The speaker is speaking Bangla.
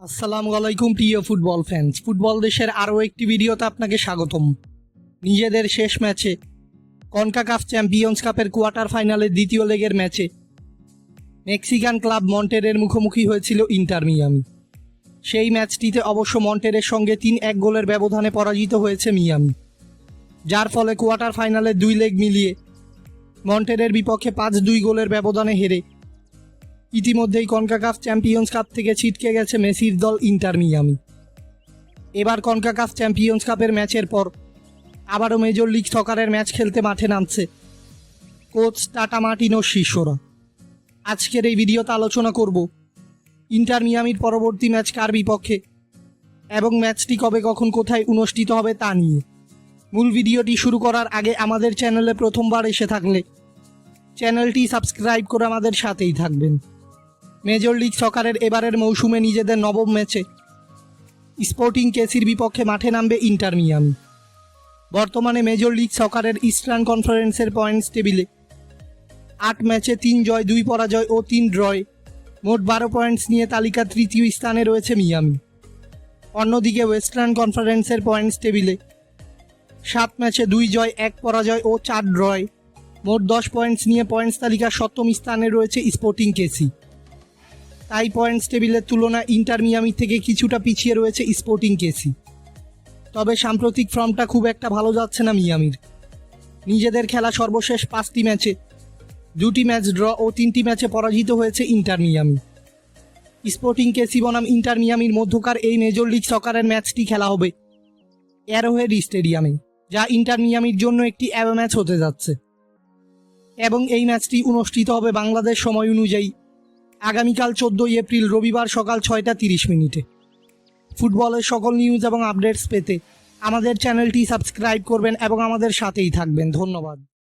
আসসালামু আলাইকুম, প্রিয় ফুটবল ফ্যান্স ফুটবল দেশের আরও একটি ভিডিওতে আপনাকে স্বাগতম। নিজেদের শেষ ম্যাচে কনকাকাফ চ্যাম্পিয়ন্স কাপের কোয়ার্টার ফাইনালের দ্বিতীয় লেগের ম্যাচে মেক্সিকান ক্লাব মন্টেরের মুখোমুখি হয়েছিল ইন্টার মিয়ামি। সেই ম্যাচটিতে অবশ্য মন্টেরের সঙ্গে তিন এক গোলের ব্যবধানে পরাজিত হয়েছে মিয়ামি। যার ফলে কোয়ার্টার ফাইনালে দুই লেগ মিলিয়ে মন্টেরের বিপক্ষে পাঁচ দুই গোলের ব্যবধানে হেরে ইতিমধ্যেই কনকাকাফ চ্যাম্পিয়ন্স কাপ থেকে ছিটকে গেছে মেসির দল ইন্টার মিয়ামি। এবার কনকাকাফ চ্যাম্পিয়ন্স কাপের ম্যাচের পর আবারও মেজর লিগ সকারের ম্যাচ খেলতে মাঠে নামছে কোচ টাটা মার্টিনোর শিষ্যরা। আজকের এই ভিডিওতে আলোচনা করব ইন্টার মিয়ামির পরবর্তী ম্যাচ কার বিপক্ষে এবং ম্যাচটি কবে, কখন, কোথায় অনুষ্ঠিত হবে তা নিয়ে। মূল ভিডিওটি শুরু করার আগে আমাদের চ্যানেলে প্রথমবার এসে থাকলে চ্যানেলটি সাবস্ক্রাইব করে আমাদের সাথেই থাকবেন। মেজর লিগ সকারের এবারের মৌসুমে নিজেদের নবম ম্যাচে। স্পোর্টিং কেসির বিপক্ষে মাঠে নামবে ইন্টার মিয়ামি। বর্তমানে মেজর লিগ সকারের ইস্টার্ন কনফারেন্সের পয়েন্টস টেবিলে। আট ম্যাচে তিন জয়, দুই পরাজয় ও তিন ড্রয়। মোট বারো পয়েন্টস নিয়ে তালিকা তৃতীয় স্থানে রয়েছে মিয়ামি। অন্যদিকে ওয়েস্টার্ন কনফারেন্সের পয়েন্টস টেবিলে। সাত ম্যাচে দুই জয়, এক পরাজয় ও চার ড্রয়। মোট দশ পয়েন্টস নিয়ে পয়েন্টস তালিকার সপ্তম স্থানে রয়েছে স্পোর্টিং কেসি। তাই পয়েন্টস টেবিলের তুলনায় ইন্টার মিয়ামি থেকে কিছুটা পিছিয়ে রয়েছে স্পোর্টিং কেসি তবে সাম্প্রতিক ফর্মটা খুব একটা ভালো যাচ্ছে না মিয়ামির নিজেদের খেলা সর্বশেষ পাঁচটি ম্যাচে, দুটি ম্যাচ ড্র ও তিনটি ম্যাচে পরাজিত হয়েছে ইন্টার মিয়ামি স্পোর্টিং কেসি বনাম ইন্টার মিয়ামির মধ্যকার এই মেজর লিগ সকারের ম্যাচটি খেলা হবে অ্যারোহেড স্টেডিয়ামে যা ইন্টার মিয়ামির জন্য একটি অ্যারো ম্যাচ হতে যাচ্ছে। এবং এই ম্যাচটি অনুষ্ঠিত হবে বাংলাদেশ সময় অনুযায়ী। আগামীকাল চোদ্দই এপ্রিল, রবিবার সকাল ছয়টা তিরিশ মিনিটে। ফুটবলের সকল নিউজ এবং আপডেটস পেতে আমাদের চ্যানেলটি সাবস্ক্রাইব করবেন এবং আমাদের সাথেই থাকবেন। ধন্যবাদ।